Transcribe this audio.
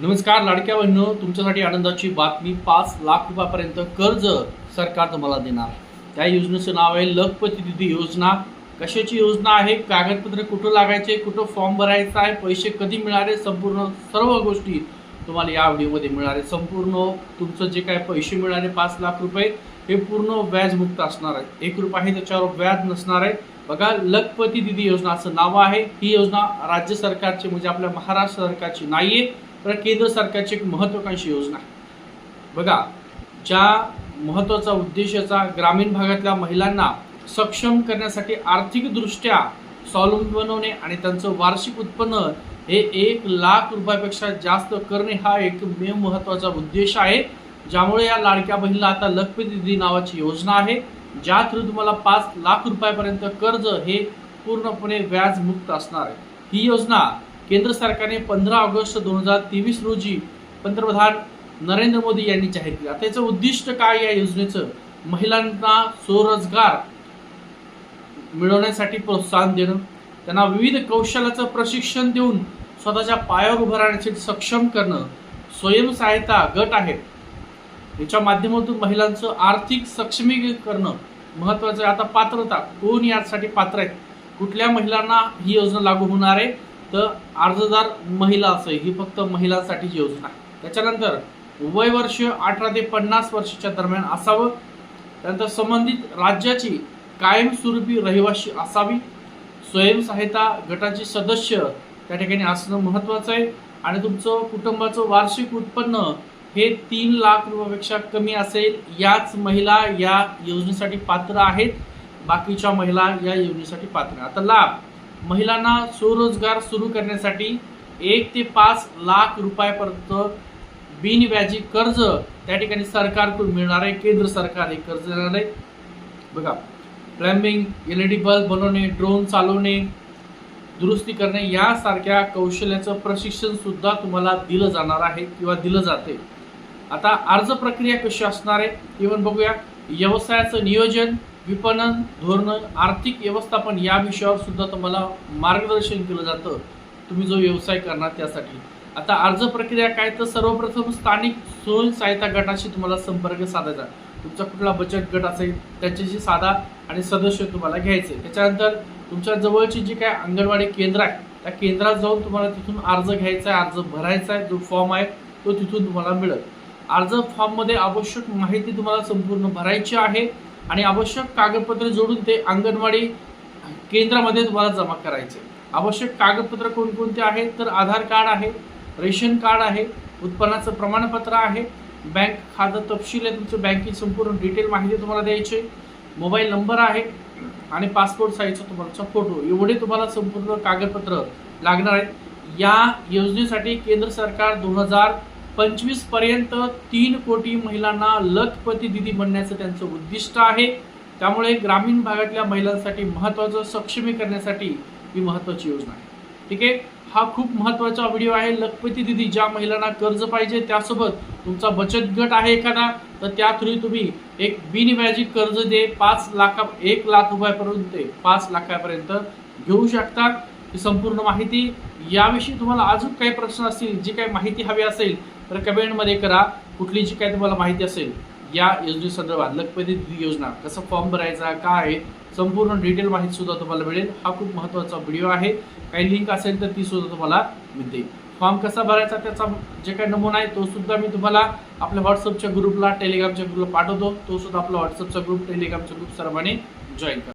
नमस्कार लाडक्या बहिणं तुमच्यासाठी आनंदाची बातमी पाच लाख रुपयापर्यंत कर्ज सरकार तुम्हाला देणार. आहे. त्या योजनेचं नाव आहे लखपती दिदी योजना. कशाची योजना आहे? कागदपत्र कुठं लागायचे? कुठं फॉर्म भरायचा आहे? पैसे कधी मिळाले? संपूर्ण सर्व गोष्टी तुम्हाला या व्हिडिओमध्ये मिळणार आहे संपूर्ण तुमचं जे काय पैसे मिळाले पाच लाख रुपये हे पूर्ण व्याजमुक्त असणार आहे. एक रुपयाही त्याच्यावर व्याज नसणार आहे. बघा लखपती दिदी योजना असं नाव आहे. ही योजना राज्य सरकारची म्हणजे आपल्या महाराष्ट्र सरकारची नाही आहे तर केंद्र सरकारची एक महत्वाकांक्षी योजना आहे. बघा ज्या महत्त्वाचा उद्देशाचा ग्रामीण भागातल्या महिलांना सक्षम करण्यासाठी आर्थिकदृष्ट्या स्वावलंबी बनवणे आणि त्यांचं वार्षिक उत्पन्न हे एक लाख रुपयापेक्षा जास्त करणे हा एकमेव महत्त्वाचा उद्देश आहे. ज्यामुळे या लाडक्या बहिणीला आता लखपी दिदी नावाची योजना आहे. ज्या थ्रू तुम्हाला पाच लाख रुपयापर्यंत कर्ज हे पूर्णपणे व्याजमुक्त असणार आहे. ही योजना केंद्र सरकारने पंधरा ऑगस्ट दोन हजार तेवीस रोजी पंतप्रधान नरेंद्र मोदी यांनी जाहीर केली. आता याचं उद्दिष्ट काय या योजनेचं? महिलांना स्वरोजगार मिळवण्यासाठी प्रोत्साहन देणं. त्यांना विविध कौशल्याचं प्रशिक्षण देऊन स्वतःच्या पायावर उभं राहण्यासाठी सक्षम करणं. स्वयंसहायता गट आहेत. याच्या माध्यमातून महिलांचं आर्थिक सक्षमीकरण महत्वाचं आहे. आता पात्रता कोण यासाठी पात्र आहेत? कुठल्या महिलांना ही योजना लागू होणार आहे? तर अर्जदार महिला असं ही फक्त महिलांसाठीची योजना आहे. त्याच्यानंतर वय वर्ष अठरा ते पन्नास वर्षाच्या दरम्यान असावं. त्यानंतर संबंधित राज्याची कायमस्वरूपी रहिवाशी असावी. स्वयंसहायता गटाचे सदस्य त्या ठिकाणी असणं महत्त्वाचं आहे. आणि तुमचं कुटुंबाचं वार्षिक उत्पन्न हे तीन लाख रुपयापेक्षा कमी असेल. याच महिला या योजनेसाठी पात्र आहेत. बाकीच्या महिला या योजनेसाठी पात्र आहेत. आता लाभ. महिलांना स्वरोजगार सुरू करण्यासाठी एक ते पाच लाख रुपयापर्यंत बिनव्याजी कर्ज त्या ठिकाणी सरकारकडून मिळणार आहे. केंद्र सरकार हे कर्ज देणार आहे. बघा plumbing L E D bulb बनवणे ड्रोन चालवणे दुरुस्ती करणे यासारख्या कौशल्याचं प्रशिक्षणसुद्धा तुम्हाला दिलं जाणार आहे किंवा दिलं जाते. आता अर्ज प्रक्रिया कशी असणार आहे इव्हन बघूया. व्यवसायाचं नियोजन विपणन धोरण आर्थिक व्यवस्थापन या विषयावर सुद्धा तुम्हाला मार्गदर्शन केलं जातं. तुम्ही जो व्यवसाय करणार त्यासाठी. आता अर्ज प्रक्रिया काय? तर सर्वप्रथम स्थानिक स्वयंसहायता गटाशी तुम्हाला संपर्क साधायचा. तुमचा कुठला बचत गट असेल त्याच्याशी साधा आणि सदस्य तुम्हाला घ्यायचे. त्याच्यानंतर तुमच्या जवळची जी काय अंगणवाडी केंद्र आहे त्या केंद्रात जाऊन तुम्हाला तिथून अर्ज घ्यायचा आहे अर्ज भरायचा आहे जो फॉर्म आहे तो तिथून तुम्हाला मिळेल. अर्ज फॉर्ममध्ये आवश्यक माहिती तुम्हाला संपूर्ण भरायची आहे. आणि आवश्यक कागदपत्रे जोडून ते अंगणवाडी केंद्रामध्ये तुम्हाला जमा करायचे. आवश्यक कागदपत्र कोणकोणते आहेत? तर आधार कार्ड आहे रेशन कार्ड आहे उत्पन्नाचं प्रमाणपत्र आहे बँक खातं तपशील आहे तुमचं बँकेची संपूर्ण डिटेल माहिती तुम्हाला द्यायची मोबाईल नंबर आहे आणि पासपोर्ट साईजचा तुमचा फोटो. एवढे तुम्हाला संपूर्ण कागदपत्र लागणार आहेत. या योजनेसाठी केंद्र सरकार दोन हजार पंचवीसपर्यंत तीन कोटी महिलांना लखपती दिदी बनण्याचं त्यांचं उद्दिष्ट आहे. त्यामुळे ग्रामीण भागातल्या महिलांसाठी महत्त्वाचं सक्षमी करण्यासाठी ही महत्त्वाची योजना आहे. ठीक आहे? हा खूप महत्त्वाचा व्हिडिओ आहे. लखपती दिदी ज्या महिलांना कर्ज पाहिजे त्यासोबत तुमचा बचत गट आहे एखादा तर त्या थ्रू तुम्ही एक बिनव्याजी कर्ज दे. पाच लाखा एक लाख रुपयापर्यंत पाच लाखापर्यंत घेऊ शकतात. ही संपूर्ण माहिती याविषयी तुम्हाला अजून काही प्रश्न असतील जी काही माहिती हवी असेल तर कमेंटमध्ये करा. कुठली जी काही तुम्हाला माहिती असेल या योजनेसंदर्भात लखपती दिदी योजना कसं फॉर्म भरायचा काय आहे संपूर्ण डिटेल माहिती सुद्धा तुम्हाला मिळेल. हा खूप महत्त्वाचा व्हिडिओ आहे. काही लिंक असेल तर ती सुद्धा तुम्हाला मिळते. फॉर्म कसा भरायचा त्याचा जे काही नमुना आहे तो सुद्धा मी तुम्हाला आपल्या व्हॉट्सअपच्या ग्रुपला टेलिग्रामच्या ग्रुपला पाठवतो. तो सुद्धा आपला व्हॉट्सअपचा ग्रुप टेलिग्रामचा ग्रुप सर्वांनी जॉईन करा.